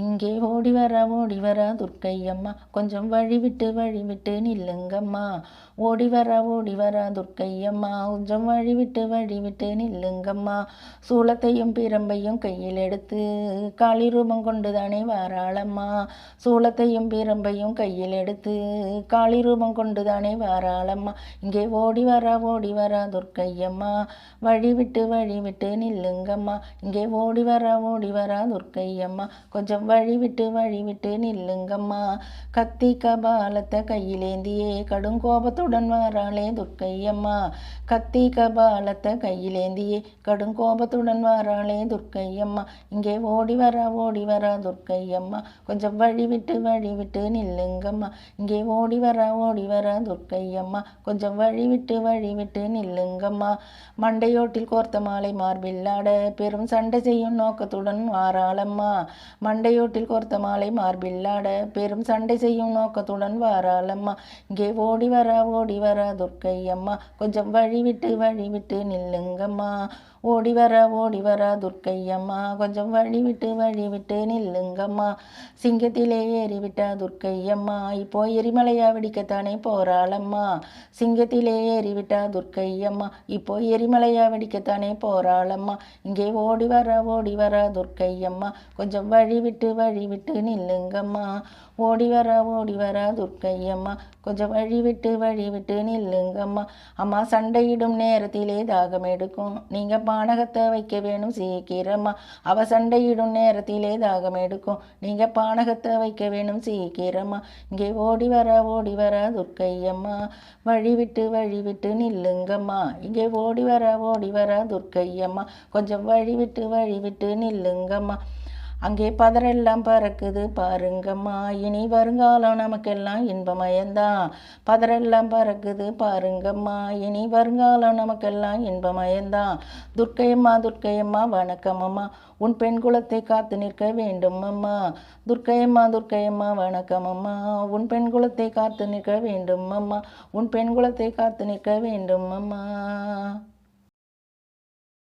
இங்கே ஓடி வர ஓடி வர துர்க்கையம்மா. கொஞ்சம் வழி விட்டு வழி விட்டு நில்லுங்கம்மா. ஓடி வர ஓடி வர துர்க்கையம்மா. கொஞ்சம் வழி விட்டு வழி விட்டு நில்லுங்கம்மா. சூளத்தையும் பிரம்பையும் கையில் எடுத்து காளி ரூபம் கொண்டு தானே வாராளம்மா. சூளத்தையும் பிரம்பையும் கையில் எடுத்து காளி ரூபம் கொண்டு தானே வாராளம்மா. இங்கே ஓடி வர ஓடி வர துர்க்கையம்மா. வழி விட்டு வழி விட்டு நில்லுங்கம்மா. இங்கே ஓடி வர ஓடி வர துர்க்கையம்மா. கொஞ்சம் வழிவிட்டு வழிவிட்டு நில்லுங்கம்மா. கத்தி கபாலத்தை கையிலேந்தியே கடும் கோபத்துடன் வாராளே துர்க்கையம்மா. கத்தி கபாலத்தை கையிலேந்தியே கடும் கோபத்துடன் வாராளே துர்க்கையம்மா. இங்கே ஓடி வரா ஓடி வரா துர்க்கையம்மா. கொஞ்சம் வழிவிட்டு வழிவிட்டு நில்லுங்கம்மா. இங்கே ஓடி வரா ஓடி வரா துர்க்கையம்மா. கொஞ்சம் வழிவிட்டு வழிவிட்டு நில்லுங்கம்மா. மண்டையோட்டில் கோர்த்த மாலை மார்பில்லாட பெரும் சண்டை செய்யும் நோக்கத்துடன் வாராளம்மா. மண்டை மண்டையோட்டில் கோர்த்த மாலை மார்பில்லாட பெரும் சண்டை செய்யும் நோக்கத்துடன் வாராளம்மா. இங்கே ஓடி வர ஓடி வர துர்க்கை அம்மா கொஞ்சம் வழி விட்டு வழி விட்டு நில்லுங்கம்மா. ஓடி வர ஓடி வர துர்க்கை அம்மா கொஞ்சம் வழி விட்டு வழி விட்டு நில்லுங்கம்மா. சிங்கத்திலே ஏறிவிட்டா துர்க்கையம்மா. இப்போ எரிமலையா வெடிக்கத்தானே போராளம்மா சிங்கத்திலே ஏறிவிட்டா துர்க்கையம்மா. இப்போ எரிமலையா வெடிக்கத்தானே போராளம்மா இங்கே ஓடி வர ஓடி வர துர்க்கை அம்மா கொஞ்சம் வழி விட்டு விட்டு வழி விட்டு நில்லுங்கம்மா. ஓடி வர ஓடி வர துர்க்கையம்மா. கொஞ்சம் வழி விட்டு வழி விட்டு நில்லுங்கம்மா. அம்மா சண்டையிடும் நேரத்திலே தாகம் எடுக்கும். நீங்கள் பானகத்தை வைக்க வேணும் சீக்கிரமா அவ சண்டையிடும் நேரத்திலே தாகம் எடுக்கும். நீங்கள் பானகத்தை வைக்க வேணும் சீக்கிரமா இங்கே ஓடி வர ஓடி வர துர்க்கையம்மா. வழி விட்டு வழி விட்டு நில்லுங்கம்மா. இங்கே ஓடி வர ஓடி வர துர்க்கையம்மா. கொஞ்சம் வழி விட்டு வழி விட்டு நில்லுங்கம்மா. அங்கே பதரெல்லாம் பறக்குது. பாருங்கம்மா இனி வருங்காலம் நமக்கெல்லாம் இன்பமயந்தான். பதரெல்லாம் பறக்குது. பாருங்கம்மா இனி வருங்காலம் நமக்கெல்லாம் இன்பமயந்தான். துர்க்கையம்மா துர்க்கையம்மா வணக்கமம்மா. உன் பெண் குலத்தை காத்து நிற்க வேண்டும் அம்மா துர்க்கையம்மா துர்க்கையம்மா வணக்கமம்மா. உன் பெண் குலத்தை காத்து நிற்க வேண்டும் அம்மா உன் பெண் குலத்தை காத்து நிற்க வேண்டும் அம்மா